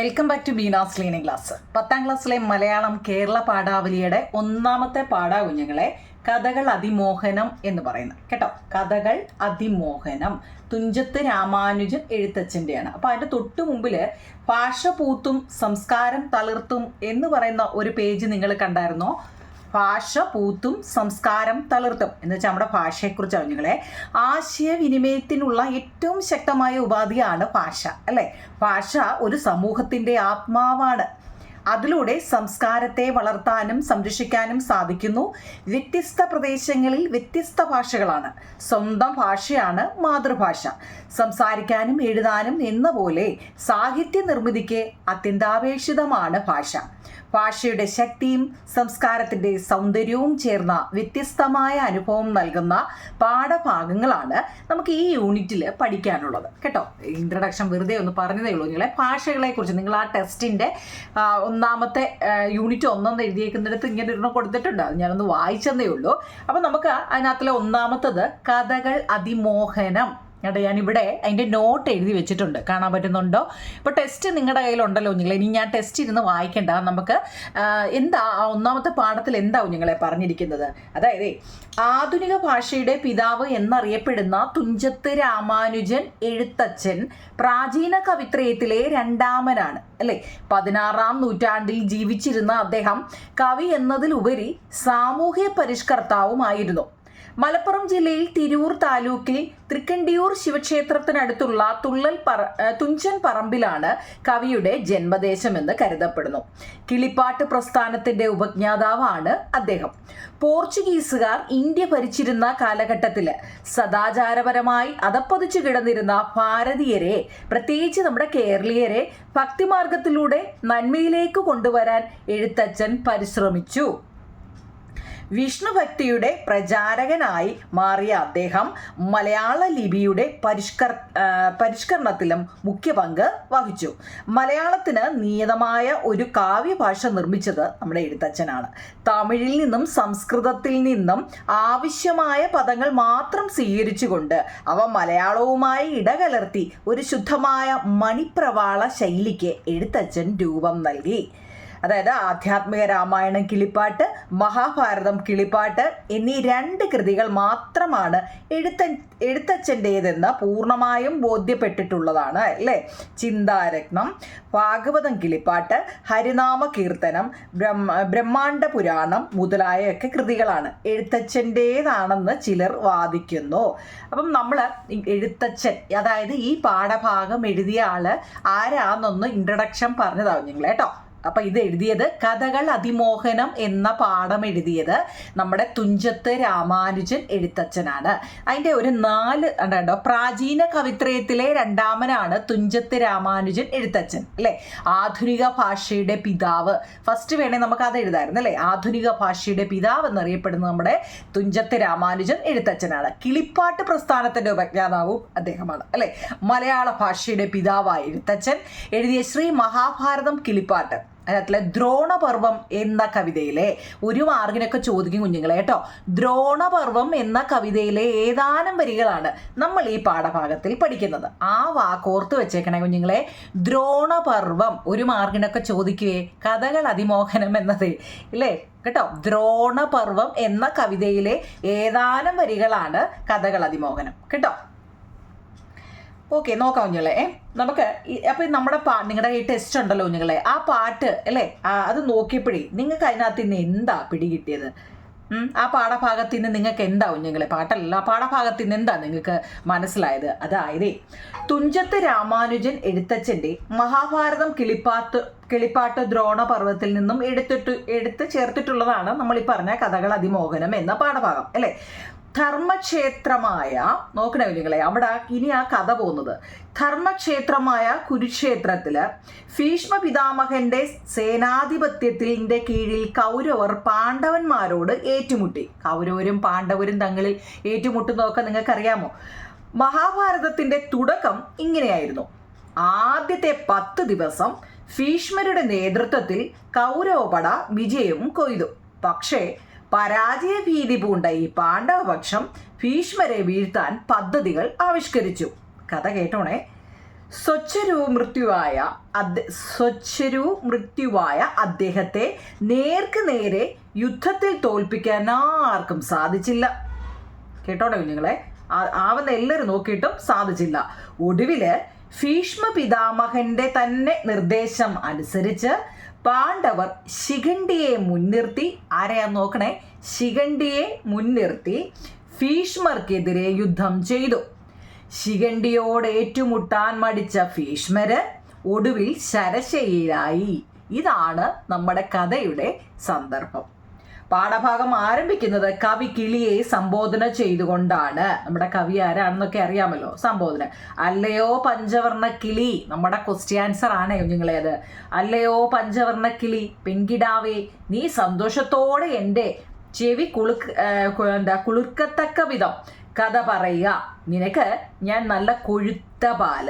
Welcome back to Beena's learning class പത്താം ക്ലാസ്സിലെ മലയാളം കേരള പാഠാവലിയുടെ ഒന്നാമത്തെ പാഠാ കുഞ്ഞുങ്ങളെ കഥകൾ അതിമോഹനം എന്ന് പറയുന്നത് കേട്ടോ? കഥകൾ അതിമോഹനം. തുഞ്ചത്ത് രാമാനുജൻ എഴുത്തച്ഛന്റെയാണ് അപ്പോൾ അതിന്റെ തൊട്ട് മുമ്പിൽ ഭാഷ പൂത്തും സംസ്കാരം തളിർത്തും എന്ന് പറയുന്ന ഒരു പേജ് നിങ്ങൾ കണ്ടായിരുന്നോ? ഭാഷ പൂത്തും സംസ്കാരം തളിർത്തും. എന്ന് വെച്ചാൽ നമ്മുടെ ഭാഷയെക്കുറിച്ചാണ് നിങ്ങളെ ആശയവിനിമയത്തിനുള്ള ഏറ്റവും ശക്തമായ ഉപാധിയാണ് ഭാഷ അല്ലേ? ഭാഷ ഒരു സമൂഹത്തിന്റെ ആത്മാവാണ്. അതിലൂടെ സംസ്കാരത്തെ വളർത്താനും സംരക്ഷിക്കാനും സാധിക്കുന്നു. വ്യത്യസ്ത പ്രദേശങ്ങളിൽ വ്യത്യസ്ത ഭാഷകളാണ്. സ്വന്തം ഭാഷയാണ് മാതൃഭാഷ. സംസാരിക്കാനും എഴുതാനും എന്ന പോലെ സാഹിത്യ നിർമ്മിതിക്ക് അത്യന്താപേക്ഷിതമാണ് ഭാഷ. ഭാഷയുടെ ശക്തിയും സംസ്കാരത്തിന്റെ സൗന്ദര്യവും ചേർന്ന വ്യത്യസ്തമായ അനുഭവം നൽകുന്ന പാഠഭാഗങ്ങളാണ് നമുക്ക് ഈ യൂണിറ്റിൽ പഠിക്കാനുള്ളത്. കേട്ടോ? ഇൻട്രഡക്ഷൻ വെറുതെ ഒന്ന് പറഞ്ഞതേ ഉള്ളൂ. നിങ്ങളെ ഭാഷകളെ കുറിച്ച് നിങ്ങൾ ആ ടെസ്റ്റിന്റെ ഒന്നാമത്തെ യൂണിറ്റ് ഒന്നെന്ന് എഴുതിയേക്കുന്നിടത്ത് ഇങ്ങനെ ഒരെണ്ണം കൊടുത്തിട്ടുണ്ട്. അത് ഞാനൊന്ന് വായിച്ചതേ ഉള്ളൂ. അപ്പോൾ നമുക്ക് അതിനകത്തിലെ ഒന്നാമത്തത് കഥകൾ അതിമോഹനം. കേട്ടോ ഞാനിവിടെ അതിന്റെ നോട്ട് എഴുതി വെച്ചിട്ടുണ്ട്. കാണാൻ പറ്റുന്നുണ്ടോ? ഇപ്പോൾ ടെസ്റ്റ് നിങ്ങളുടെ കയ്യിലുണ്ടല്ലോ നിങ്ങൾ ഇനി ഞാൻ ടെസ്റ്റ് ഇരുന്ന് വായിക്കേണ്ട. നമുക്ക് എന്താ ആ ഒന്നാമത്തെ പാഠത്തിൽ എന്താവും കുഞ്ഞുങ്ങളെ പറഞ്ഞിരിക്കുന്നത്? അതായത് ആധുനിക ഭാഷയുടെ പിതാവ് എന്നറിയപ്പെടുന്ന തുഞ്ചത്ത് രാമാനുജൻ എഴുത്തച്ഛൻ പ്രാചീന കവിത്രയത്തിലെ രണ്ടാമനാണ്. അല്ലേ? പതിനാറാം നൂറ്റാണ്ടിൽ ജീവിച്ചിരുന്ന അദ്ദേഹം കവി എന്നതിലുപരി സാമൂഹ്യ പരിഷ്കർത്താവുമായിരുന്നു. മലപ്പുറം ജില്ലയിൽ തിരൂർ താലൂക്കിൽ തൃക്കണ്ടിയൂർ ശിവക്ഷേത്രത്തിനടുത്തുള്ള തുള്ളൽ പറ തുഞ്ചൻ പറമ്പിലാണ് കവിയുടെ ജന്മദേശമെന്ന് കരുതപ്പെടുന്നു. കിളിപ്പാട്ട് പ്രസ്ഥാനത്തിന്റെ ഉപജ്ഞാതാവാണ് അദ്ദേഹം. പോർച്ചുഗീസുകാർ ഇന്ത്യ ഭരിച്ചിരുന്ന കാലഘട്ടത്തിൽ സദാചാരപരമായി അതപ്പതിച്ചു കിടന്നിരുന്ന ഭാരതീയരെ പ്രത്യേകിച്ച് നമ്മുടെ കേരളീയരെ ഭക്തിമാർഗത്തിലൂടെ നന്മയിലേക്ക് കൊണ്ടുവരാൻ എഴുത്തച്ഛൻ പരിശ്രമിച്ചു. വിഷ്ണുഭക്തിയുടെ പ്രചാരകനായി മാറിയ അദ്ദേഹം മലയാള ലിപിയുടെ പരിഷ്കർ പരിഷ്കരണത്തിലും മുഖ്യ പങ്ക് വഹിച്ചു. മലയാളത്തിന് നിയതമായ ഒരു കാവ്യഭാഷ നിർമ്മിച്ചത് നമ്മുടെ എഴുത്തച്ഛനാണ്. തമിഴിൽ നിന്നും സംസ്കൃതത്തിൽ നിന്നും ആവശ്യമായ പദങ്ങൾ മാത്രം സ്വീകരിച്ചുകൊണ്ട് അവ മലയാളവുമായി ഇടകലർത്തി ഒരു ശുദ്ധമായ മണിപ്രവാള ശൈലിക്ക് എഴുത്തച്ഛൻ രൂപം നൽകി. അതായത് ആധ്യാത്മിക രാമായണം കിളിപ്പാട്ട് മഹാഭാരതം കിളിപ്പാട്ട് എന്നീ രണ്ട് കൃതികൾ മാത്രമാണ് എഴുത്ത എഴുത്തച്ഛന്റേതെന്ന് പൂർണമായും ബോധ്യപ്പെട്ടിട്ടുള്ളതാണ് അല്ലേ? ചിന്താരത്നം ഭാഗവതം കിളിപ്പാട്ട് ഹരിനാമ കീർത്തനം ബ്രഹ്മ ബ്രഹ്മാണ്ഡ പുരാണം മുതലായൊക്കെ കൃതികളാണ്. എഴുത്തച്ഛന്റേതാണെന്ന് ചിലർ വാദിക്കുന്നു. അപ്പം നമ്മൾ എഴുത്തച്ഛൻ അതായത് ഈ പാഠഭാഗം എഴുതിയ ആൾ ആരാന്നൊന്ന് ഇൻട്രഡക്ഷൻ പറഞ്ഞതാവും നിങ്ങൾ കേട്ടോ. അപ്പൊ ഇത് എഴുതിയത് കഥകൾ അതിമോഹനം എന്ന പാഠം എഴുതിയത് നമ്മുടെ തുഞ്ചത്ത് രാമാനുജൻ എഴുത്തച്ഛനാണ്. അതിന്റെ ഒരു നാല് ഉണ്ടോ പ്രാചീന കവിത്രയത്തിലെ രണ്ടാമനാണ് തുഞ്ചത്ത് രാമാനുജൻ എഴുത്തച്ഛൻ അല്ലെ? ആധുനിക ഭാഷയുടെ പിതാവ്. ഫസ്റ്റ് വേണേ നമുക്ക് അത് എഴുതായിരുന്നു അല്ലെ? ആധുനിക ഭാഷയുടെ പിതാവ് എന്നറിയപ്പെടുന്ന നമ്മുടെ തുഞ്ചത്ത് രാമാനുജൻ എഴുത്തച്ഛനാണ്. കിളിപ്പാട്ട് പ്രസ്ഥാനത്തിന്റെ ഉപജ്ഞാതാവും അദ്ദേഹമാണ് അല്ലെ? മലയാള ഭാഷയുടെ പിതാവായ എഴുത്തച്ഛൻ. എഴുതിയ ശ്രീ മഹാഭാരതം കിളിപ്പാട്ട്. അതിനകത്തിലെ ദ്രോണപർവം എന്ന കവിതയിലെ ഒരു മാർഗിനൊക്കെ ചോദിക്കും കുഞ്ഞുങ്ങളെ കേട്ടോ. ദ്രോണപർവം എന്ന കവിതയിലെ ഏതാനും വരികളാണ് നമ്മൾ ഈ പാഠഭാഗത്തിൽ പഠിക്കുന്നത്. ആ വാക്കോർത്ത് വെച്ചേക്കണേ കുഞ്ഞുങ്ങളെ. ദ്രോണപർവം ഒരു മാർഗിനൊക്കെ ചോദിക്കുകയെ കഥകൾ അതിമോഹനം എന്നത് ഇല്ലേ? കേട്ടോ? ദ്രോണപർവം എന്ന കവിതയിലെ ഏതാനും വരികളാണ് കഥകൾ അതിമോഹനം. കേട്ടോ? ഓക്കെ നോക്കാം കുഞ്ഞുങ്ങളെ. നമുക്ക് ഈ- അപ്പൊ നമ്മുടെ പാ നിങ്ങളുടെ ഈ ടെസ്റ്റ് ഉണ്ടല്ലോ കുഞ്ഞുങ്ങളെ. ആ പാട്ട് അല്ലേ? അത് നോക്കിയപ്പോഴേ നിങ്ങൾക്ക് അതിനകത്ത് നിന്ന് എന്താ പിടികിട്ടിയത് ആ പാഠഭാഗത്തിൽ നിന്ന് നിങ്ങൾക്ക് എന്താ കുഞ്ഞുങ്ങളെ? പാട്ടല്ല ആ പാഠഭാഗത്തിൽ നിന്ന് എന്താ നിങ്ങൾക്ക് മനസ്സിലായത്? അതായത് തുഞ്ചത്ത് രാമാനുജൻ എഴുത്തച്ഛന്റെ മഹാഭാരതം കിളിപ്പാത്ത് കിളിപ്പാട്ട് ദ്രോണ പർവത്തിൽ നിന്നും എടുത്തിട്ട് എടുത്ത് ചേർത്തിട്ടുള്ളതാണ് നമ്മൾ ഈ പറഞ്ഞ കഥകൾ അതിമോഹനം എന്ന പാഠഭാഗം അല്ലേ? ധർമ്മക്ഷേത്രമായ നോക്കണേ കുഞ്ഞുങ്ങളെ അവിടെ ഇനി ആ കഥ പോകുന്നത്. കർമ്മക്ഷേത്രമായ കുരുക്ഷേത്രത്തിൽ ഭീഷ്മ പിതാമഹന്റെ സേനാധിപത്യത്തിന്റെ കീഴിൽ കൗരവർ പാണ്ഡവന്മാരോട് ഏറ്റുമുട്ടി. കൗരവരും പാണ്ഡവരും തങ്ങളിൽ ഏറ്റുമുട്ടുന്നതൊക്കെ നിങ്ങൾക്കറിയാമോ? മഹാഭാരതത്തിന്റെ തുടക്കം ഇങ്ങനെയായിരുന്നു. ആദ്യത്തെ പത്ത് ദിവസം ഭീഷ്മരുടെ നേതൃത്വത്തിൽ കൗരവപട വിജയവും കൊയ്തു. പക്ഷേ പരാജയ ഭീതി പൂണ്ട ഈ പാണ്ഡവപക്ഷം ഭീഷ്മരെ വീഴ്ത്താൻ പദ്ധതികൾ ആവിഷ്കരിച്ചു. കഥ കേട്ടോണേ. സ്വച്ഛരു മൃത്യുവായ സ്വച്ഛരു മൃത്യുവായ അദ്ദേഹത്തെ നേർക്ക് നേരെ യുദ്ധത്തിൽ തോൽപ്പിക്കാൻ ആർക്കും സാധിച്ചില്ല. കേട്ടോടെ കുഞ്ഞുങ്ങളെ? ആവുന്ന എല്ലാവരും നോക്കിയിട്ടും സാധിച്ചില്ല. ഒടുവിൽ ഭീഷ്മ പിതാമഹന്റെ തന്നെ നിർദ്ദേശം അനുസരിച്ച് പാണ്ഡവർ ശിഖണ്ഡിയെ മുൻനിർത്തി. ആരെയാ നോക്കണേ? ശിഖണ്ഡിയെ മുൻനിർത്തി ഭീഷ്മർക്കെതിരെ യുദ്ധം ചെയ്തു. ശിഖണ്ഡിയോട് ഏറ്റുമുട്ടാൻ മടിച്ച ഭീഷ്മര് ഒടുവിൽ ശരശയിലായി ഇതാണ് നമ്മുടെ കഥയുടെ സന്ദർഭം. പാഠഭാഗം ആരംഭിക്കുന്നത് കവി കിളിയെ സംബോധന ചെയ്തുകൊണ്ടാണ്. നമ്മുടെ കവി ആരാണെന്നൊക്കെ അറിയാമല്ലോ? സംബോധന. അല്ലയോ പഞ്ചവർണ കിളി? നമ്മുടെ ക്വസ്റ്റ്യൻ ആൻസർ ആണ് കുഞ്ഞുങ്ങളെ അത് അല്ലയോ പഞ്ചവർണ കിളി? പെൺകിടാവേ നീ സന്തോഷത്തോടെ എന്റെ ചെവി കുളുക്ക് എന്താ കുളിർക്കത്തക്ക വിധം കഥ പറയുക. നിനക്ക് ഞാൻ നല്ല കൊഴുത്ത പാൽ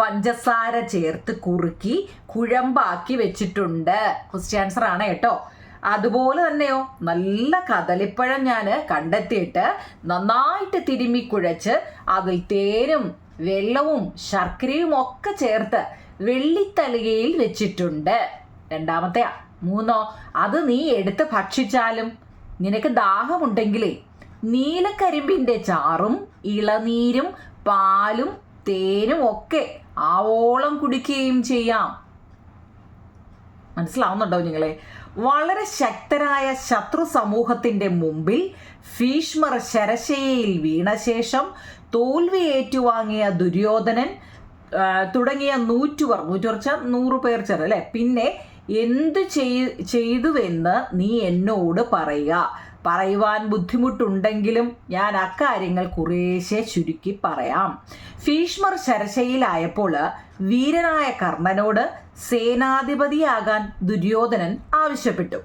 പഞ്ചസാര ചേർത്ത് കുറുക്കി കുഴമ്പാക്കി വെച്ചിട്ടുണ്ട്. ക്വസ്റ്റ്യൻ ആൻസർ ആണ് കേട്ടോ. അതുപോലെ തന്നെയോ? നല്ല കദളിപ്പഴം ഞാൻ കണ്ടെത്തിയിട്ട് നന്നായിട്ട് തിരുമ്മി കുഴച്ച് അതിൽ തേനും വെള്ളവും ശർക്കരയും ഒക്കെ ചേർത്ത് വെള്ളിത്തളികയിൽ വെച്ചിട്ടുണ്ട്. രണ്ടാമത്തെയാ മൂന്നോ. അത് നീ എടുത്ത് ഭക്ഷിച്ചാലും നിനക്ക് ദാഹമുണ്ടെങ്കിലേ നീലക്കരിമ്പിന്റെ ചാറും ഇളനീരും പാലും തേനും ഒക്കെ ആവോളം കുടിക്കുകയും ചെയ്യാം. മനസ്സിലാവുന്നുണ്ടോ നിങ്ങളെ? വളരെ ശക്തരായ ശത്രു സമൂഹത്തിന്റെ മുമ്പിൽ ഭീഷ്മർ ശരശയിൽ വീണ ശേഷം തോൽവി ഏറ്റുവാങ്ങിയ ദുര്യോധനൻ തുടങ്ങിയ നൂറ്റുവർ നൂറ്റുവർച്ച നൂറു പേർ ചേർ അല്ലെ? പിന്നെ എന്തു ചെയ്- ചെയ്തുവെന്ന് നീ എന്നോട് പറയുക. പറയുവാൻ ബുദ്ധിമുട്ടുണ്ടെങ്കിലും ഞാൻ അക്കാര്യങ്ങൾ കുറേശ്ശെ ചുരുക്കി പറയാം. ഭീഷ്മർ ശരശയിലായപ്പോൾ വീരനായ കർണനോട് സേനാധിപതിയാകാൻ ദുര്യോധനൻ ആവശ്യപ്പെട്ടു.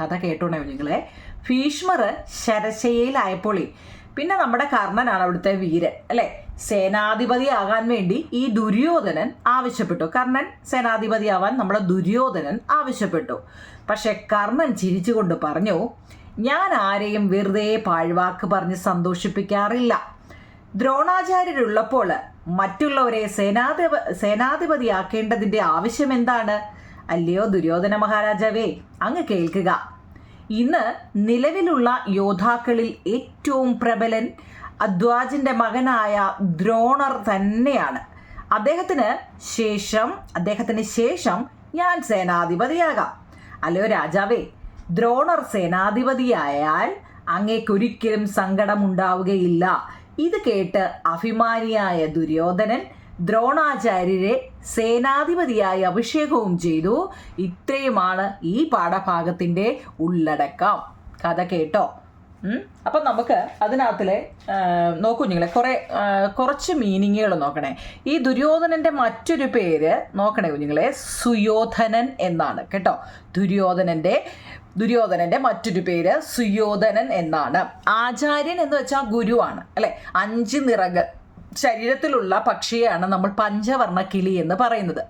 കഥ കേട്ടോണേ നിങ്ങളെ ഭീഷ്മർ ശരശയിലായപ്പോളേ പിന്നെ നമ്മുടെ കർണനാണ് അവിടുത്തെ വീരൻ അല്ലെ? സേനാധിപതിയാകാൻ വേണ്ടി ഈ ദുര്യോധനൻ ആവശ്യപ്പെട്ടു. കർണൻ സേനാധിപതിയാവാൻ നമ്മുടെ ദുര്യോധനൻ ആവശ്യപ്പെട്ടു. പക്ഷെ കർണൻ ചിരിച്ചുകൊണ്ട് പറഞ്ഞു ഞാൻ ആരെയും വെറുതെ പാഴ്വാക്ക് പറഞ്ഞ് സന്തോഷിപ്പിക്കാറില്ല. ദ്രോണാചാര്യരുള്ളപ്പോൾ മറ്റുള്ളവരെ സേനാധിപ സേനാധിപതിയാക്കേണ്ടതിന്റെ ആവശ്യം എന്താണ് അല്ലയോ ദുര്യോധന മഹാരാജാവേ അങ്ങ് കേൾക്കുക. ഇന്ന് നിലവിലുള്ള യോദ്ധാക്കളിൽ ഏറ്റവും പ്രബലൻ അദ്വാജിന്റെ മകനായ ദ്രോണർ തന്നെയാണ്. അദ്ദേഹത്തിന് ശേഷം അദ്ദേഹത്തിന് ശേഷം ഞാൻ സേനാധിപതിയാകാം. അല്ലയോ രാജാവേ ദ്രോണർ സേനാധിപതിയായാൽ അങ്ങേക്കൊരിക്കലും സങ്കടമുണ്ടാവുകയില്ല. ഇത് കേട്ട് അഭിമാനിയായ ദുര്യോധനൻ ദ്രോണാചാര്യരെ സേനാധിപതിയായി അഭിഷേകവും ചെയ്തു ഇത്രയുമാണ് ഈ പാഠഭാഗത്തിന്റെ ഉള്ളടക്കം കഥ കേട്ടോ. അപ്പം നമുക്ക് അതിനകത്തിലെ നോക്കൂ നിങ്ങളെ കുറെ കുറച്ച് മീനിങ്ങുകൾ നോക്കണേ. ഈ ദുര്യോധനന്റെ മറ്റൊരു പേര് നോക്കണേ കുഞ്ഞുങ്ങളെ സുയോധനൻ എന്നാണ് കേട്ടോ? ദുര്യോധനന്റെ ദുര്യോധനന്റെ മറ്റൊരു പേര് സുയോധനൻ എന്നാണ്. ആചാര്യൻ എന്ന് വെച്ചാൽ ഗുരുവാണ് അല്ലെ? അഞ്ച് നിറകൾ. ശരീരത്തിലുള്ള പക്ഷിയാണ് നമ്മൾ പഞ്ചവർണ കിളി എന്ന് പറയുന്നത്.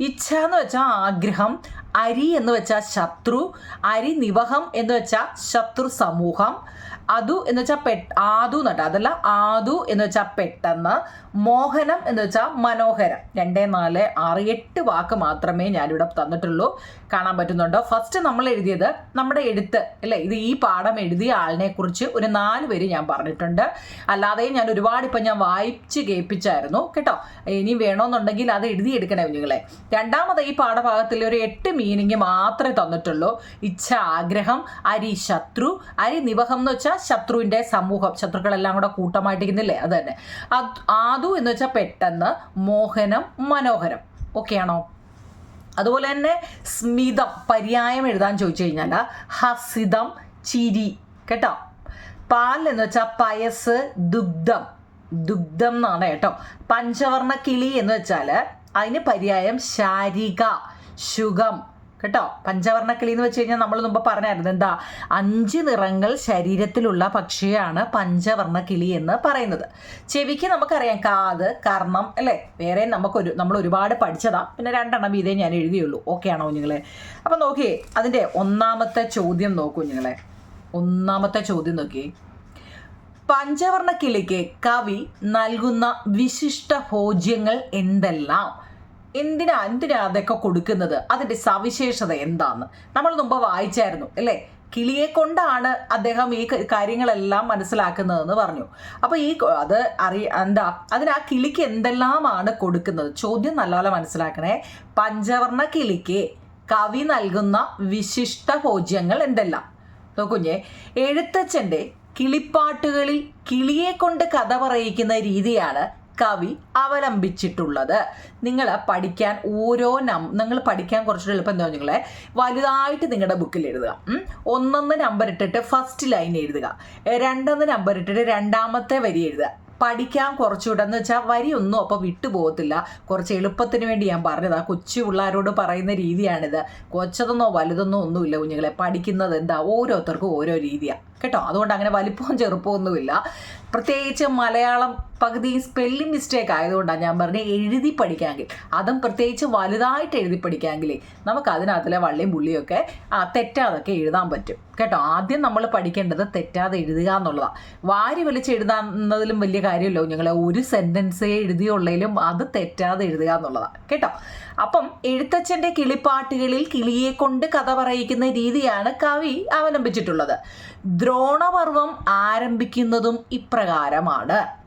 ഇച്ഛ എന്ന് വെച്ചാൽ ആഗ്രഹം അരി എന്ന് വെച്ചാൽ ശത്രു അരി നിവഹം എന്ന് വെച്ചാൽ ശത്രു സമൂഹം അതു എന്ന് വെച്ചാൽ പെ ആദു എന്നിട്ട് അതല്ല ആദു എന്ന് വെച്ചാൽ പെട്ടെന്ന് മോഹനം എന്ന് വെച്ചാൽ മനോഹരം. രണ്ട് നാല് ആറ് എട്ട് വാക്ക് മാത്രമേ ഞാനിവിടെ തന്നിട്ടുള്ളൂ. കാണാൻ പറ്റുന്നുണ്ടോ? ഫസ്റ്റ് നമ്മൾ എഴുതിയത് നമ്മുടെ എഴുത്ത് അല്ലേ? ഇത് ഈ പാഠം എഴുതിയ ആളിനെ കുറിച്ച് ഒരു നാല് പേര് ഞാൻ പറഞ്ഞിട്ടുണ്ട്. അല്ലാതെ ഞാൻ ഒരുപാട് ഇപ്പം ഞാൻ വായിച്ച് കേൾപ്പിച്ചായിരുന്നു കേട്ടോ? ഇനി വേണമെന്നുണ്ടെങ്കിൽ അത് എഴുതിയെടുക്കണേ കുഞ്ഞുങ്ങളെ. രണ്ടാമത് ഈ പാഠഭാഗത്തിൽ ഒരു എട്ട് മീനിങ് മാത്രമേ തന്നിട്ടുള്ളൂ. ഇച്ഛ ആഗ്രഹം അരി ശത്രു. അരി നിവഹം എന്ന് വെച്ചാൽ ശത്രുവിന്റെ സമൂഹം. ശത്രുക്കളെല്ലാം കൂടെ കൂട്ടമായിട്ടിരിക്കുന്നില്ലേ? അത് തന്നെ. ആദു എന്ന് വെച്ചാൽ പെട്ടെന്ന് മോഹനം മനോഹരം. ഓക്കെ ആണോ? അതുപോലെ തന്നെ സ്മിതം പര്യായം എഴുതാൻ ചോദിച്ചു കഴിഞ്ഞാൽ ഹസിതം ചിരി. കേട്ടോ? പാൽ എന്ന് വെച്ചാൽ പയസ് ദുഗ്ധം. ദുഗ്ധം എന്നാണ് കേട്ടോ. പഞ്ചവർണ കിളി എന്ന് വെച്ചാൽ അതിന് പര്യായം ശാരിക ശുഗം കേട്ടോ? പഞ്ചവർണക്കിളി എന്ന് വെച്ച് കഴിഞ്ഞാൽ നമ്മൾ മുമ്പ് പറഞ്ഞായിരുന്നു. എന്താ? അഞ്ച് നിറങ്ങൾ ശരീരത്തിലുള്ള പക്ഷിയാണ് പഞ്ചവർണക്കിളി എന്ന് പറയുന്നത്. ചെവിക്ക് നമുക്കറിയാം കാത് കർണം അല്ലേ? വേറെ നമുക്കൊരു നമ്മൾ ഒരുപാട് പഠിച്ചതാ. പിന്നെ രണ്ടെണ്ണം ഇതേ ഞാൻ എഴുതിയുള്ളൂ. ഓക്കെ ആണോ കുഞ്ഞുങ്ങളെ? അപ്പം നോക്കിയേ അതിന്റെ ഒന്നാമത്തെ ചോദ്യം നോക്കൂ കുഞ്ഞുങ്ങളെ. ഒന്നാമത്തെ ചോദ്യം നോക്കിയേ. പഞ്ചവർണക്കിളിക്ക് കവി നൽകുന്ന വിശിഷ്ട ഭോജ്യങ്ങൾ എന്തെല്ലാം? എന്തിനാ എന്തിനാ അതൊക്കെ കൊടുക്കുന്നത്? അതിന്റെ സവിശേഷത എന്താന്ന്? നമ്മൾ മുമ്പ് വായിച്ചായിരുന്നു അല്ലേ? കിളിയെ കൊണ്ടാണ് അദ്ദേഹം ഈ കാര്യങ്ങളെല്ലാം മനസ്സിലാക്കുന്നതെന്ന് പറഞ്ഞു. അപ്പൊ ഈ അത് അറിയ എന്താ അതിന് ആ കിളിക്ക് എന്തെല്ലാമാണ് കൊടുക്കുന്നത്? ചോദ്യം നല്ലപോലെ മനസ്സിലാക്കണേ. പഞ്ചവർണ കിളിക്ക് കവി നൽകുന്ന വിശിഷ്ട ഭോജ്യങ്ങൾ എന്തെല്ലാം? നോക്കുഞ്ഞെ എഴുത്തച്ഛന്റെ കിളിപ്പാട്ടുകളിൽ കിളിയെ കൊണ്ട് കഥ പറയിക്കുന്ന രീതിയാണ് കവി അവലംബിച്ചിട്ടുള്ളത്. നിങ്ങൾ പഠിക്കാൻ ഓരോ നം നിങ്ങൾ പഠിക്കാൻ കുറച്ചുകൂടി എളുപ്പം എന്താ നിങ്ങളെ? വലുതായിട്ട് നിങ്ങളുടെ ബുക്കിൽ എഴുതുക. ഒന്നൊന്ന് നമ്പർ ഇട്ടിട്ട് ഫസ്റ്റ് ലൈൻ എഴുതുക. രണ്ടൊന്ന് നമ്പർ ഇട്ടിട്ട് രണ്ടാമത്തെ വരി എഴുതുക. പഠിക്കാൻ കുറച്ചുകൂടെ എന്ന് വെച്ചാൽ വരിയൊന്നും അപ്പോൾ വിട്ടുപോകത്തില്ല കുറച്ച് എളുപ്പത്തിന് വേണ്ടി ഞാൻ പറഞ്ഞതാ. കൊച്ചു പിള്ളേരോട് പറയുന്ന രീതിയാണിത്. കൊച്ചതെന്നോ വലുതെന്നോ ഒന്നുമില്ല കുഞ്ഞുങ്ങളെ. പഠിക്കുന്നത് എന്താ? ഓരോരുത്തർക്കും ഓരോ രീതിയാണ് കേട്ടോ? അതുകൊണ്ട് അങ്ങനെ വലിപ്പവും ചെറുപ്പമൊന്നുമില്ല പ്രത്യേകിച്ച് മലയാളം പകുതി സ്പെല്ലിംഗ് മിസ്റ്റേക്ക് ആയതുകൊണ്ടാണ് ഞാൻ പറഞ്ഞത് എഴുതി പഠിക്കാമെങ്കിൽ. അതും പ്രത്യേകിച്ച് വലുതായിട്ട് എഴുതി പഠിക്കാമെങ്കിൽ നമുക്ക് അതിനകത്തിലെ വള്ളിയും പുള്ളിയൊക്കെ തെറ്റാതൊക്കെ എഴുതാൻ പറ്റും. കേട്ടോ? ആദ്യം നമ്മൾ പഠിക്കേണ്ടത് തെറ്റാതെ എഴുതുക എന്നുള്ളതാണ് വാരി വലിച്ച് എഴുതാന്നതിലും വലിയ കാര്യമല്ലോ. നിങ്ങൾ ഒരു സെന്റൻസേ എഴുതിയുള്ളതിലും അത് തെറ്റാതെ എഴുതുക എന്നുള്ളതാണ് കേട്ടോ? അപ്പം എഴുത്തച്ഛന്റെ കിളിപ്പാട്ടുകളിൽ കിളിയെ കൊണ്ട് കഥ പറയിക്കുന്ന രീതിയാണ് കവി അവലംബിച്ചിട്ടുള്ളത്. ദ്രോണപർവം ആരംഭിക്കുന്നതും ഇപ്രകാരമാണ്.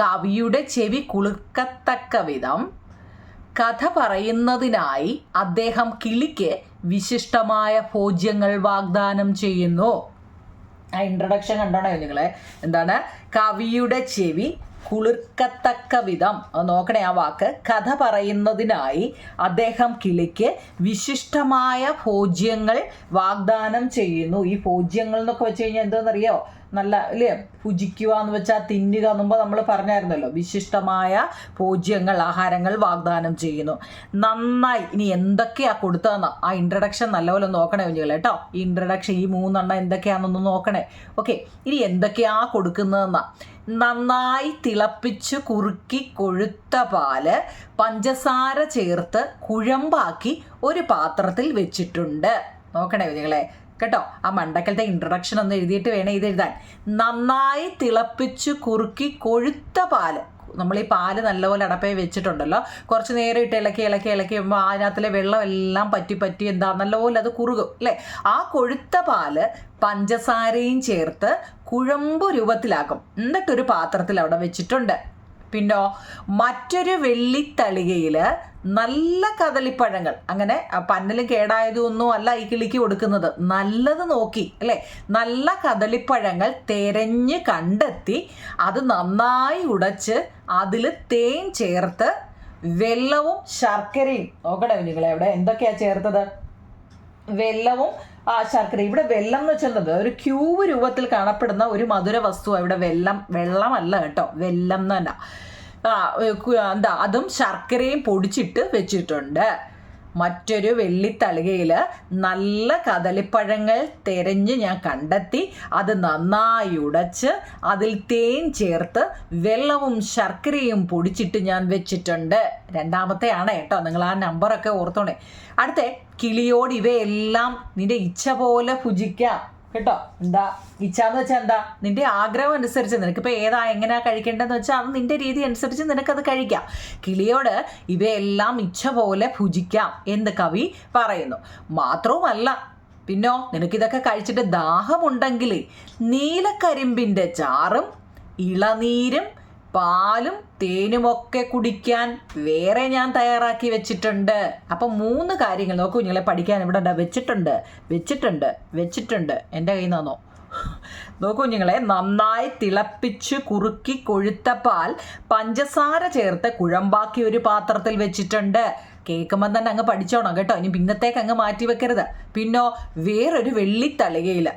കവിയുടെ ചെവി കുളുക്കത്തക്ക വിധം. കഥ പറയുന്നതിനായി അദ്ദേഹം കിളിക്ക് വിശിഷ്ടമായ ഭോജ്യങ്ങൾ വാഗ്ദാനം ചെയ്യുന്നു. ആ ഇൻട്രഡക്ഷൻ കണ്ടോണേ നിങ്ങളെ? എന്താണ്? കവിയുടെ ചെവി കുളിർക്കത്തക്ക വിധം. നോക്കണേ ആ വാക്ക്. കഥ പറയുന്നതിനായി അദ്ദേഹം കിളിക്ക് വിശിഷ്ടമായ ഭോജ്യങ്ങൾ വാഗ്ദാനം ചെയ്യുന്നു. ഈ ഭോജ്യങ്ങൾ എന്നൊക്കെ വെച്ച് കഴിഞ്ഞാൽ എന്താണെന്നറിയോ നല്ല അല്ലേ ഭുജിക്കുക എന്ന് വെച്ചാൽ തിന്നുക എന്നുമ്പോൾ നമ്മൾ പറഞ്ഞായിരുന്നല്ലോ വിശിഷ്ടമായ ഭോജ്യങ്ങൾ ആഹാരങ്ങൾ വാഗ്ദാനം ചെയ്യുന്നു. നന്നായി. ഇനി എന്തൊക്കെയാണ് കൊടുത്തതെന്ന്? ആ ഇൻട്രഡക്ഷൻ നല്ലപോലെ നോക്കണേ കുഞ്ഞുങ്ങൾ കേട്ടോ? ഈ ഇൻട്രഡക്ഷൻ ഈ മൂന്നെണ്ണം എന്തൊക്കെയാണെന്നൊന്ന് നോക്കണേ. ഓക്കെ ഇനി എന്തൊക്കെയാ കൊടുക്കുന്നതെന്നാ? നന്നായി തിളപ്പിച്ച് കുറുക്കി കൊഴുത്ത പാൽ പഞ്ചസാര ചേർത്ത് കുഴമ്പാക്കി ഒരു പാത്രത്തിൽ വെച്ചിട്ടുണ്ട്. നോക്കണേ കുഞ്ഞുങ്ങളെ. കേട്ടോ ആ മണ്ടക്കലത്തെ ഇൻട്രഡക്ഷൻ ഒന്ന് എഴുതിയിട്ട് വേണം ഇത് എഴുതാൻ നന്നായി തിളപ്പിച്ച് കുറുക്കി കൊഴുത്ത പാൽ. നമ്മൾ ഈ പാൽ നല്ലപോലെ അടപ്പേ വെച്ചിട്ടുണ്ടല്ലോ. കുറച്ച് നേരം ഇട്ട് ഇളക്കി ഇളക്കി ഇളക്കി കഴിയുമ്പോൾ അതിനകത്തിലെ വെള്ളം എല്ലാം പറ്റി പറ്റി എന്താ നല്ലപോലെ അത് കുറുകും അല്ലേ? ആ കൊഴുത്ത പാൽ പഞ്ചസാരയും ചേർത്ത് കുഴമ്പ് രൂപത്തിലാക്കും. എന്നിട്ടൊരു പാത്രത്തിൽ അവിടെ വെച്ചിട്ടുണ്ട്. പിന്നോ മറ്റൊരു വെള്ളിത്തളികയിൽ നല്ല കദളിപ്പഴങ്ങൾ അങ്ങനെ പന്നൽ കേടായതൊന്നും അല്ല ഈ കിളിക്ക് കൊടുക്കുന്നത്. നല്ലത് നോക്കി അല്ലേ? നല്ല കദളിപ്പഴങ്ങൾ തെരഞ്ഞ് കണ്ടെത്തി അത് നന്നായി ഉടച്ച് അതിൽ തേൻ ചേർത്ത് വെള്ളവും ശർക്കരയും. നോക്കണേ നിങ്ങളെ അവിടെ എന്തൊക്കെയാ ചേർത്തത്? വെല്ലവും ആ ശർക്കര. ഇവിടെ വെല്ലം എന്ന് വെച്ചിരുന്നത് ഒരു ക്യൂബ് രൂപത്തിൽ കാണപ്പെടുന്ന ഒരു മധുര വസ്തു ഇവിടെ വെല്ലം വെള്ളമല്ല കേട്ടോ. വെല്ലം എന്ന് തന്നെ. എന്താ അതും ശർക്കരയും പൊടിച്ചിട്ട് വെച്ചിട്ടുണ്ട്. മറ്റൊരു വെള്ളിത്തളികയിൽ നല്ല കദളിപ്പഴങ്ങൾ തിരഞ്ഞ് ഞാൻ കണ്ടെത്തി അത് നന്നായി ഉടച്ച് അതിൽ തേൻ ചേർത്ത് വെള്ളവും ശർക്കരയും പൊടിച്ചിട്ട് ഞാൻ വെച്ചിട്ടുണ്ട്. രണ്ടാമത്തെ ആണ് കേട്ടോ നിങ്ങൾ ആ നമ്പറൊക്കെ ഓർത്തോണേ. അടുത്ത കിളിയോട് ഇവയെല്ലാം നിന്റെ ഇച്ഛ പോലെ ഭുജിക്കാം. കേട്ടോ? എന്താ? ഇച്ഛ എന്ന് വെച്ചാൽ എന്താ? നിന്റെ ആഗ്രഹം അനുസരിച്ച് നിനക്കിപ്പോൾ ഏതാ എങ്ങനെയാ കഴിക്കേണ്ടതെന്ന് വെച്ചാൽ അത് നിന്റെ രീതി അനുസരിച്ച് നിനക്കത് കഴിക്കാം. കിളിയോട് ഇവയെല്ലാം ഇച്ഛ പോലെ ഭുജിക്കാം എന്ന് കവി പറയുന്നു. മാത്രവുമല്ല പിന്നോ നിനക്കിതൊക്കെ കഴിച്ചിട്ട് ദാഹമുണ്ടെങ്കിൽ നീലക്കരിമ്പിന്റെ ചാറും ഇളനീരും പാലും തേനുമൊക്കെ കുടിക്കാൻ വേറെ ഞാൻ തയ്യാറാക്കി വെച്ചിട്ടുണ്ട്. അപ്പം മൂന്ന് കാര്യങ്ങൾ നോക്കൂ നിങ്ങളെ പഠിക്കാൻ ഇവിടെ വെച്ചിട്ടുണ്ട് വെച്ചിട്ടുണ്ട് വെച്ചിട്ടുണ്ട്. എന്റെ കയ്യിൽ നിന്നോ? നോക്കൂ നിങ്ങളെ നന്നായി തിളപ്പിച്ച് കുറുക്കി കൊഴുത്ത പാൽ പഞ്ചസാര ചേർത്ത് കുഴമ്പാക്കി ഒരു പാത്രത്തിൽ വെച്ചിട്ടുണ്ട്. കേൾക്കുമ്പോൾ തന്നെ അങ്ങ് പഠിച്ചോണം കേട്ടോ. ഇനി പിന്നത്തേക്ക് അങ്ങ് മാറ്റി വെക്കരുത്. പിന്നോ വേറൊരു വെള്ളിത്തളികയിൽ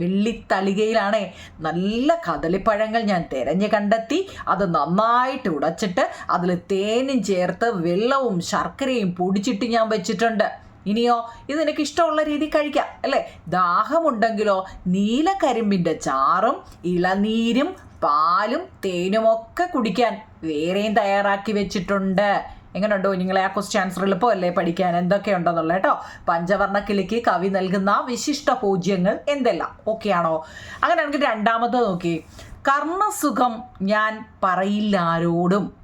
വെള്ളിത്തളികയിലാണേ. നല്ല കദളിപ്പഴങ്ങൾ ഞാൻ തിരഞ്ഞു കണ്ടെത്തി. അത് നന്നായിട്ട് ഉടച്ചിട്ട് അതിൽ തേനും ചേർത്ത് വെള്ളവും ശർക്കരയും പൊടിച്ചിട്ട് ഞാൻ വെച്ചിട്ടുണ്ട്. ഇനിയോ ഇത് നിനക്ക് ഇഷ്ടമുള്ള രീതി കഴിക്കാം അല്ലേ? ദാഹമുണ്ടെങ്കിലോ നീലക്കരിമ്പിന്റെ ചാറും ഇളനീരും പാലും തേനുമൊക്കെ കുടിക്കാൻ വേറെയും തയ്യാറാക്കി വെച്ചിട്ടുണ്ട്. എങ്ങനെയുണ്ടോ? നിങ്ങളെ ആ ക്വസ്റ്റ്യൻ ആൻസർ എളുപ്പമല്ലേ പഠിക്കാൻ? എന്തൊക്കെയുണ്ടെന്നുള്ള കേട്ടോ? പഞ്ചവർണ കിളിക്ക് കവി നൽകുന്ന വിശിഷ്ട പൂജ്യങ്ങൾ എന്തെല്ലാം? ഓക്കെ ആണോ? അങ്ങനെ നമുക്ക് രണ്ടാമത് നോക്കി. കർണസുഖം ഞാൻ പറയില്ല ആരോടും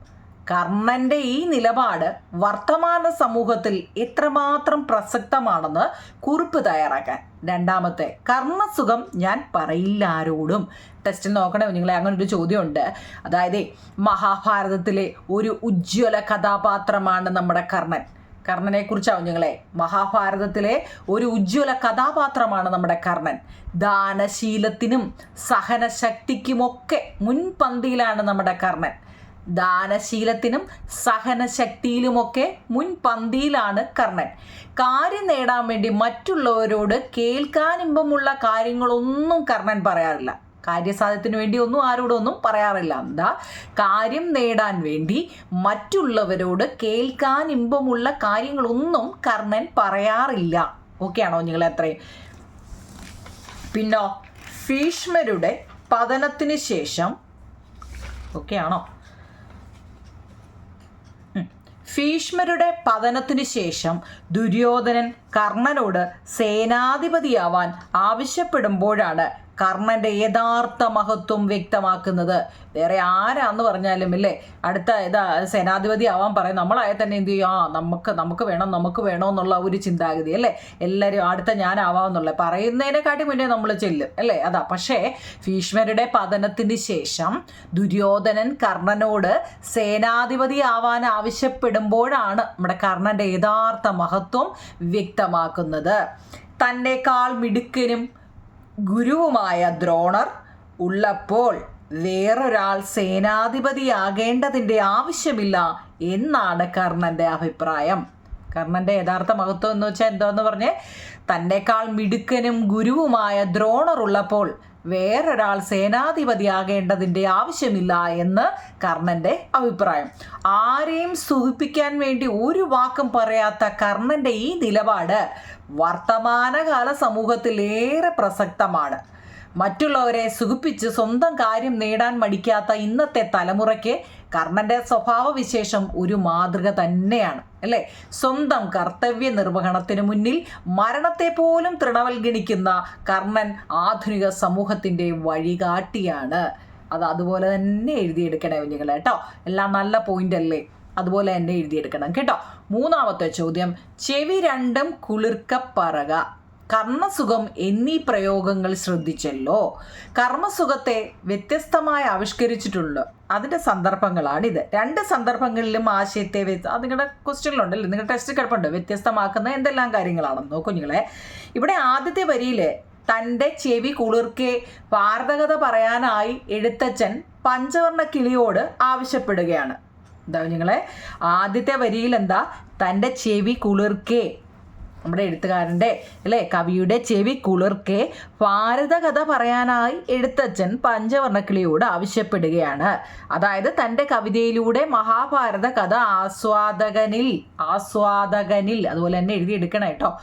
കർണന്റെ ഈ നിലപാട് വർത്തമാന സമൂഹത്തിൽ എത്രമാത്രം പ്രസക്തമാണെന്ന് കുറിപ്പ് തയ്യാറാക്കാൻ. രണ്ടാമത്തെ കർണസുഖം ഞാൻ പറയില്ല ആരോടും ടെസ്റ്റ് നോക്കണേ നിങ്ങളെ അങ്ങനെ ഒരു ചോദ്യമുണ്ട്. അതായത് മഹാഭാരതത്തിലെ ഒരു ഉജ്ജ്വല കഥാപാത്രമാണ് നമ്മുടെ കർണൻ. കർണനെ കുറിച്ചാവും നിങ്ങളെ മഹാഭാരതത്തിലെ ഒരു ഉജ്ജ്വല കഥാപാത്രമാണ് നമ്മുടെ കർണൻ. ദാനശീലത്തിനും സഹനശക്തിക്കുമൊക്കെ മുൻപന്തിയിലാണ് നമ്മുടെ കർണൻ. ദാനശീലത്തിനും സഹനശക്തിയിലുമൊക്കെ മുൻപന്തിയിലാണ് കർണൻ. കാര്യം നേടാൻ വേണ്ടി മറ്റുള്ളവരോട് കേൾക്കാനിമ്പമുള്ള കാര്യങ്ങളൊന്നും കർണൻ പറയാറില്ല. കാര്യസാധ്യത്തിന് വേണ്ടി ഒന്നും ആരോടൊന്നും പറയാറില്ല. എന്താ? കാര്യം നേടാൻ വേണ്ടി മറ്റുള്ളവരോട് കേൾക്കാൻ ഇമ്പമുള്ള കാര്യങ്ങളൊന്നും കർണൻ പറയാറില്ല. ഓക്കെ ആണോ നിങ്ങൾ അത്രയും? പിന്നോ ഭീഷ്മരുടെ പതനത്തിന് ശേഷം ഓക്കെ ആണോ. ഭീഷ്മരുടെ പതനത്തിനു ശേഷം ദുര്യോധനൻ കർണനോട് സേനാധിപതിയാവാൻ ആവശ്യപ്പെടുമ്പോഴാണ് കർണന്റെ യഥാർത്ഥ മഹത്വം വ്യക്തമാക്കുന്നത്. വേറെ ആരാന്ന് പറഞ്ഞാലും ഇല്ലേ? അടുത്ത ഇതാ സേനാധിപതി ആവാൻ പറയും. നമ്മളായ തന്നെ എന്ത് ചെയ്യും? ആ നമുക്ക് നമുക്ക് വേണം നമുക്ക് വേണം എന്നുള്ള ഒരു ചിന്താഗതി അല്ലേ? എല്ലാവരും അടുത്ത ഞാനാവാമെന്നുള്ള പറയുന്നതിനെക്കാട്ടി മുന്നേ നമ്മൾ ചെല്ലും അല്ലേ? അതാ. പക്ഷേ ഭീഷ്മരുടെ പതനത്തിന് ശേഷം ദുര്യോധനൻ കർണനോട് സേനാധിപതി ആവാൻ ആവശ്യപ്പെടുമ്പോഴാണ് നമ്മുടെ കർണന്റെ യഥാർത്ഥ മഹത്വം വ്യക്തമാക്കുന്നത്. തന്നെക്കാൾ മിടുക്കനും ഗുരുവുമായ ദ്രോണർ ഉള്ളപ്പോൾ വേറൊരാൾ സേനാധിപതിയാകേണ്ടതിന്റെ ആവശ്യമില്ല എന്നാണ് കർണന്റെ അഭിപ്രായം. കർണന്റെ യഥാർത്ഥ മഹത്വം എന്ന് വെച്ചാൽ എന്താന്ന് പറഞ്ഞേ? തന്നെക്കാൾ മിടുക്കനും ഗുരുവുമായ ദ്രോണർ ഉള്ളപ്പോൾ വേറൊരാൾ സേനാധിപതിയാകേണ്ടതിന്റെ ആവശ്യമില്ല എന്ന് കർണന്റെ അഭിപ്രായം. ആരെയും സുഖിപ്പിക്കാൻ വേണ്ടി ഒരു വാക്കും പറയാത്ത കർണന്റെ ഈ നിലപാട് വർത്തമാനകാല സമൂഹത്തിൽ ഏറെ പ്രസക്തമാണ്. മറ്റുള്ളവരെ സുഖിപ്പിച്ച് സ്വന്തം കാര്യം നേടാൻ മടിക്കാത്ത ഇന്നത്തെ തലമുറയ്ക്ക് കർണന്റെ സ്വഭാവവിശേഷം ഒരു മാതൃക തന്നെയാണ് അല്ലേ? സ്വന്തം കർത്തവ്യ നിർവഹണത്തിന് മുന്നിൽ മരണത്തെ പോലും തൃണവൽഗണിക്കുന്ന കർണൻ ആധുനിക സമൂഹത്തിന്റെ വഴികാട്ടിയാണ്. അത് അതുപോലെ തന്നെ എഴുതിയെടുക്കണേ കുഞ്ഞുങ്ങളെ കേട്ടോ? എല്ലാം നല്ല പോയിന്റ് അല്ലേ? അതുപോലെ തന്നെ എഴുതിയെടുക്കണം കേട്ടോ? മൂന്നാമത്തെ ചോദ്യം ചെവി രണ്ടും കുളിർക്കപ്പറക. കർമ്മസുഖം എന്നീ പ്രയോഗങ്ങൾ ശ്രദ്ധിച്ചല്ലോ. കർമ്മസുഖത്തെ വ്യത്യസ്തമായി ആവിഷ്കരിച്ചിട്ടുള്ള അതിന്റെ സന്ദർഭങ്ങളാണിത്. രണ്ട് സന്ദർഭങ്ങളിലും ആശയത്തെ അത് നിങ്ങളുടെ ക്വസ്റ്റ്യനിലുണ്ടല്ലോ നിങ്ങളുടെ ടെസ്റ്റ് കിടപ്പുണ്ട് വ്യത്യസ്തമാക്കുന്ന എന്തെല്ലാം കാര്യങ്ങളാണെന്ന് നോക്കൂ നിങ്ങളെ. ഇവിടെ ആദ്യത്തെ വരിയിൽ തന്റെ ചെവി കുളിർക്കെ വാർത്തകത പറയാനായി എഴുത്തച്ഛൻ പഞ്ചവർണ കിളിയോട് ആവശ്യപ്പെടുകയാണ്. എന്താ നിങ്ങളെ. ആദ്യത്തെ വരിയിൽ എന്താ തന്റെ ചെവി കുളിർക്കെ. നമ്മുടെ എഴുത്തുകാരന്റെ അല്ലേ? കവിയുടെ ചെവി കുളിർക്കെ ഭാരതകഥ പറയാനായി എഴുത്തച്ഛൻ പഞ്ചവർണക്കിളിയോട് ആവശ്യപ്പെടുകയാണ്. അതായത് തന്റെ കവിതയിലൂടെ മഹാഭാരത കഥ ആസ്വാദകനിൽ ആസ്വാദകനിൽ അതുപോലെ തന്നെ എഴുതിയെടുക്കണം കേട്ടോ.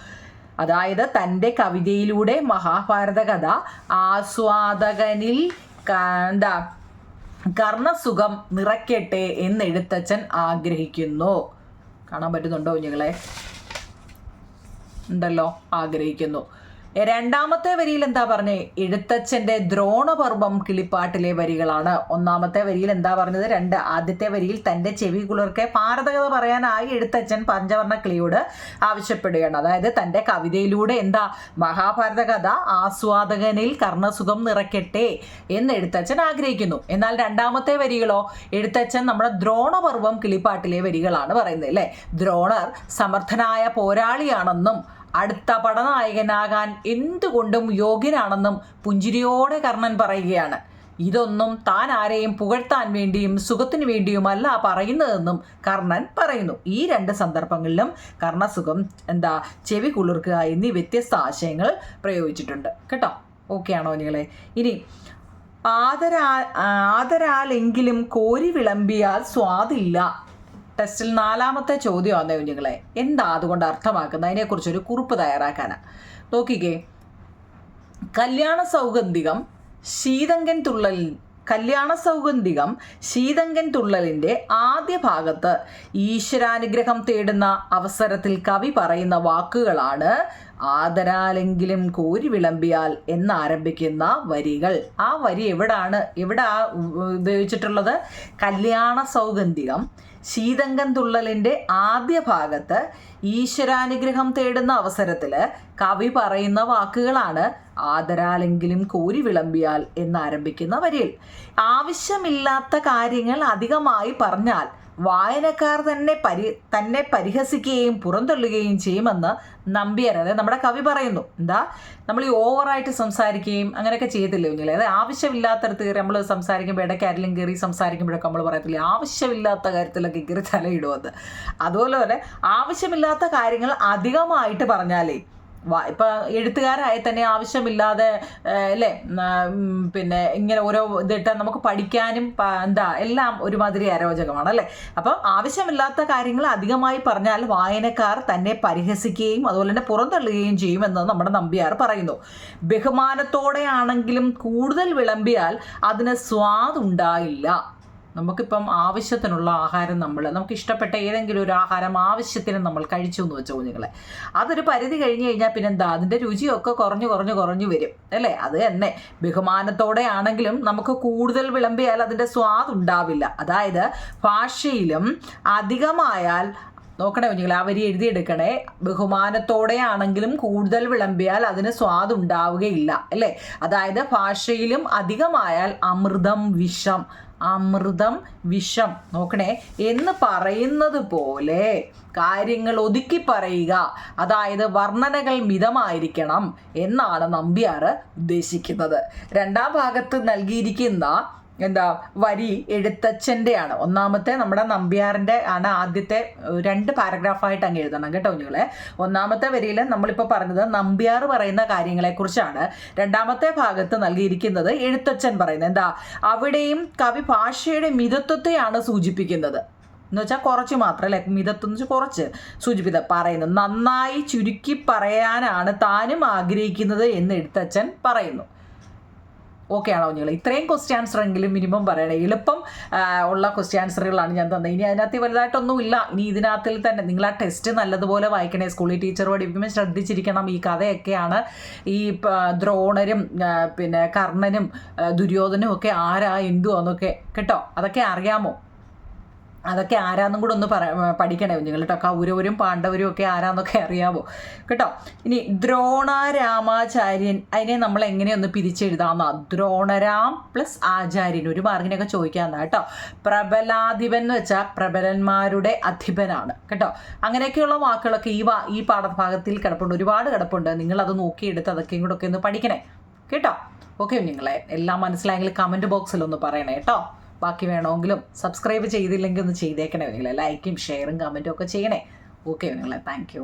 അതായത് തന്റെ കവിതയിലൂടെ മഹാഭാരത കഥ ആസ്വാദകനിൽ എന്താ കർണസുഖം നിറയ്ക്കട്ടെ എന്ന് എഴുത്തച്ഛൻ ആഗ്രഹിക്കുന്നു. കാണാൻ പറ്റുന്നുണ്ടോ കുഞ്ഞുങ്ങളെ? ഉണ്ടല്ലോ ആഗ്രഹിക്കുന്നു. രണ്ടാമത്തെ വരിയിൽ എന്താ പറഞ്ഞേ? എഴുത്തച്ഛന്റെ ദ്രോണപർവം കിളിപ്പാട്ടിലെ വരികളാണ്. ഒന്നാമത്തെ വരിയിൽ എന്താ പറഞ്ഞത്? രണ്ട് ആദ്യത്തെ വരിയിൽ തന്റെ ചെവി കുളിർക്കെ പാരതകത പറയാനായി എഴുത്തച്ഛൻ പഞ്ചവർണ കിളിയോട് ആവശ്യപ്പെടുകയാണ്. അതായത് തന്റെ കവിതയിലൂടെ എന്താ? മഹാഭാരത കഥ ആസ്വാദകനിൽ കർണസുഖം നിറയ്ക്കട്ടെ എന്ന് എഴുത്തച്ഛൻ ആഗ്രഹിക്കുന്നു. എന്നാൽ രണ്ടാമത്തെ വരികളോ? എഴുത്തച്ഛൻ നമ്മുടെ ദ്രോണപർവം കിളിപ്പാട്ടിലെ വരികളാണ് പറയുന്നത് അല്ലേ? ദ്രോണർ സമർത്ഥനായ പോരാളിയാണെന്നും അടുത്ത പടനായകനാകാൻ എന്തുകൊണ്ടും യോഗ്യനാണെന്നും പുഞ്ചിരിയോടെ കർണൻ പറയുകയാണ്. ഇതൊന്നും താൻ ആരെയും പുകഴ്ത്താൻ വേണ്ടിയും സുഖത്തിനു വേണ്ടിയുമല്ല പറയുന്നതെന്നും കർണൻ പറയുന്നു. ഈ രണ്ട് സന്ദർഭങ്ങളിലും കർണസുഖം എന്താ ചെവി കുളിർക്കുക എന്നീ വ്യത്യസ്ത ആശയങ്ങൾ പ്രയോഗിച്ചിട്ടുണ്ട്. കേട്ടോ? ഓക്കെ ആണോ നിങ്ങളെ? ഇനി ആദരാ ആദരാലെങ്കിലും കോരി വിളമ്പിയാൽ സ്വാദില്ല. ടെസ്റ്റിൽ നാലാമത്തെ ചോദ്യമാണ് കുഞ്ഞുങ്ങളെ. എന്താ അതുകൊണ്ട് അർത്ഥമാക്കുന്നത്? അതിനെക്കുറിച്ചൊരു കുറിപ്പ് തയ്യാറാക്കാനാണ് നോക്കിക്കേ. കല്യാണ സൗഗന്ധികം ശീതങ്കൻ തുള്ളൽ കല്യാണ സൗഗന്ധികം ശീതങ്കൻ തുള്ളലിന്റെ ആദ്യ ഭാഗത്ത് ഈശ്വരാനുഗ്രഹം തേടുന്ന അവസരത്തിൽ കവി പറയുന്ന വാക്കുകളാണ് ആദരാലെങ്കിലും കോരി വിളമ്പിയാൽ എന്നാരംഭിക്കുന്ന വരികൾ. ആ വരി എവിടാണ്? എവിടെ ഉപയോഗിച്ചിട്ടുള്ളത്? കല്യാണ സൗഗന്ധികം ശീതങ്കൻ തുള്ളലിന്റെ ആദ്യ ഭാഗത്ത് ഈശ്വരാനുഗ്രഹം തേടുന്ന അവസരത്തിൽ കവി പറയുന്ന വാക്കുകളാണ് ആദരാലെങ്കിലും കോരി വിളമ്പിയാൽ എന്നാരംഭിക്കുന്ന വരിയിൽ. ആവശ്യമില്ലാത്ത കാര്യങ്ങൾ അധികമായി പറഞ്ഞാൽ വായനക്കാർ തന്നെ പരി തന്നെ പരിഹസിക്കുകയും പുറന്തള്ളുകയും ചെയ്യുമെന്ന് നമ്പ്യാർ അതായത് നമ്മുടെ കവി പറയുന്നു. എന്താ? നമ്മൾ ഈ ഓവറായിട്ട് സംസാരിക്കുകയും അങ്ങനെയൊക്കെ ചെയ്യത്തില്ലേ കുഞ്ഞിലെ? അതായത് ആവശ്യമില്ലാത്തടത്ത് കയറി നമ്മൾ സംസാരിക്കുമ്പോൾ ഇടയ്ക്ക് ആരെങ്കിലും കയറി സംസാരിക്കുമ്പോഴൊക്കെ നമ്മൾ പറയത്തില്ലേ? ആവശ്യമില്ലാത്ത കാര്യത്തിലൊക്കെ കയറി തലയിടുമെന്ന് അതുപോലെ തന്നെ ആവശ്യമില്ലാത്ത കാര്യങ്ങൾ അധികമായിട്ട് പറഞ്ഞാലേ. ഇപ്പൊ എഴുത്തുകാരായി തന്നെ ആവശ്യമില്ലാതെ അല്ലേ പിന്നെ ഇങ്ങനെ ഓരോ ഇതിട്ട് നമുക്ക് പഠിക്കാനും എന്താ എല്ലാം ഒരുമാതിരി അരോചകമാണ് അല്ലേ? അപ്പം ആവശ്യമില്ലാത്ത കാര്യങ്ങൾ അധികമായി പറഞ്ഞാൽ വായനക്കാർ തന്നെ പരിഹസിക്കുകയും അതുപോലെ തന്നെ പുറന്തള്ളുകയും ചെയ്യുമെന്ന് നമ്മുടെ നമ്പ്യാർ പറയുന്നു. ബഹുമാനത്തോടെയാണെങ്കിലും കൂടുതൽ വിളമ്പിയാൽ അതിന് സ്വാദുണ്ടായില്ല. നമുക്കിപ്പം ആവശ്യത്തിനുള്ള ആഹാരം നമ്മൾ നമുക്ക് ഇഷ്ടപ്പെട്ട ഏതെങ്കിലും ഒരു ആഹാരം ആവശ്യത്തിന് നമ്മൾ കഴിച്ചു എന്ന് വെച്ചോ കുഞ്ഞുങ്ങളെ. അതൊരു പരിധി കഴിഞ്ഞ് കഴിഞ്ഞാൽ പിന്നെ എന്താ അതിന്റെ രുചിയൊക്കെ കുറഞ്ഞു കുറഞ്ഞു കുറഞ്ഞു വരും അല്ലേ? അത് തന്നെ. ബഹുമാനത്തോടെ ആണെങ്കിലും നമുക്ക് കൂടുതൽ വിളമ്പിയാൽ അതിന്റെ സ്വാദ് ഉണ്ടാവില്ല. അതായത് ഭാഷയിലും അധികമായാൽ നോക്കണേ കുഞ്ഞുങ്ങളെ ആ വരി എഴുതിയെടുക്കണേ ബഹുമാനത്തോടെ ആണെങ്കിലും കൂടുതൽ വിളമ്പിയാൽ അതിന് സ്വാദ് ഉണ്ടാവുകയില്ല അല്ലേ? അതായത് ഭാഷയിലും അധികമായാൽ അമൃതം വിഷം അമൃതം വിഷം. നോക്കണേ എന്ന് പറയുന്നത് പോലെ കാര്യങ്ങൾ ഒതുക്കി പറയുക. അതായത് വർണനകൾ മിതമായിരിക്കണം എന്നാണ് നമ്പ്യാർ ഉദ്ദേശിക്കുന്നത്. രണ്ടാം ഭാഗത്ത് നൽകിയിരിക്കുന്ന എന്താ വരി എഴുത്തച്ഛന്റെയാണ് ഒന്നാമത്തെ നമ്മുടെ നമ്പ്യാറിന്റെ ആണ് ആദ്യത്തെ രണ്ട് പാരഗ്രാഫായിട്ട് അങ്ങ് എഴുതണം കേട്ടോ നിങ്ങളെ ഒന്നാമത്തെ വരിയിൽ നമ്മളിപ്പോൾ പറഞ്ഞത് നമ്പ്യാർ പറയുന്ന കാര്യങ്ങളെക്കുറിച്ചാണ്. രണ്ടാമത്തെ ഭാഗത്ത് നൽകിയിരിക്കുന്നത് എഴുത്തച്ഛൻ പറയുന്നത്. എന്താ അവിടെയും കവി ഭാഷയുടെ മിതത്വത്തെയാണ് സൂചിപ്പിക്കുന്നത്. എന്ന് വെച്ചാൽ കുറച്ച് മാത്രം അല്ലെ? മിതത്വം എന്ന് വെച്ചാൽ കുറച്ച് സൂചിപ്പിത പറയുന്നു നന്നായി ചുരുക്കി പറയാനാണ് താനും ആഗ്രഹിക്കുന്നത് എന്ന് എഴുത്തച്ഛൻ പറയുന്നു. ഓക്കെ ആണോ നിങ്ങൾ ഇത്രയും ക്വസ്റ്റ്യൻ ആൻസർ എങ്കിലും മിനിമം പറയണേ. എളുപ്പം ഉള്ള ക്വസ്റ്റ്യൻ ആൻസറുകളാണ് ഞാൻ തന്നത്. ഇനി അതിനകത്ത് വലുതായിട്ടൊന്നും ഇല്ല. ഇനി ഇതിനകത്തിൽ തന്നെ നിങ്ങൾ ആ ടെസ്റ്റ് നല്ലതുപോലെ വായിക്കണേ. സ്കൂളിൽ ടീച്ചർ പഠിപ്പിക്കുമ്പോൾ ശ്രദ്ധിച്ചിരിക്കണം. ഈ കഥയൊക്കെയാണ് ഈ ദ്രോണരും പിന്നെ കർണനും ദുര്യോധനും ഒക്കെ ആരാ എന്തുവാന്നൊക്കെ. കേട്ടോ? അതൊക്കെ അറിയാമോ? അതൊക്കെ ആരാന്നും കൂടെ ഒന്ന് പറ പഠിക്കണേ. നിങ്ങൾ കേട്ടോ കൗരവരും പാണ്ഡവരും ഒക്കെ ആരാന്നൊക്കെ അറിയാമോ കേട്ടോ? ഇനി ദ്രോണ രാമാചാര്യൻ അതിനെ നമ്മൾ എങ്ങനെയൊന്ന് പിരിച്ചെഴുതാമെന്നാ ദ്രോണരാം പ്ലസ് ആചാര്യൻ. ഒരു മാർഗിനൊക്കെ ചോദിക്കാമെന്നാ കേട്ടോ. പ്രബലാധിപൻ എന്ന് വെച്ചാൽ പ്രബലന്മാരുടെ അധിപനാണ്. കേട്ടോ? അങ്ങനെയൊക്കെയുള്ള വാക്കുകളൊക്കെ ഈ വാ ഈ പാഠഭാഗത്തിൽ കിടപ്പുണ്ട്. ഒരുപാട് കിടപ്പുണ്ട്. നിങ്ങളത് നോക്കിയെടുത്ത് അതൊക്കെയും കൂടെ ഒക്കെ ഒന്ന് പഠിക്കണേ. കേട്ടോ? ഓക്കെ നിങ്ങളെ എല്ലാം മനസ്സിലായെങ്കിൽ കമന്റ് ബോക്സിൽ ഒന്ന് പറയണേ കേട്ടോ. ബാക്കി വേണമെങ്കിലും സബ്സ്ക്രൈബ് ചെയ്തില്ലെങ്കിൽ ഒന്ന് ചെയ്തേക്കണേ. നിങ്ങളെ ലൈക്കും ഷെയറും കമന്റും ഒക്കെ ചെയ്യണേ. ഓക്കെ നിങ്ങളെ. താങ്ക്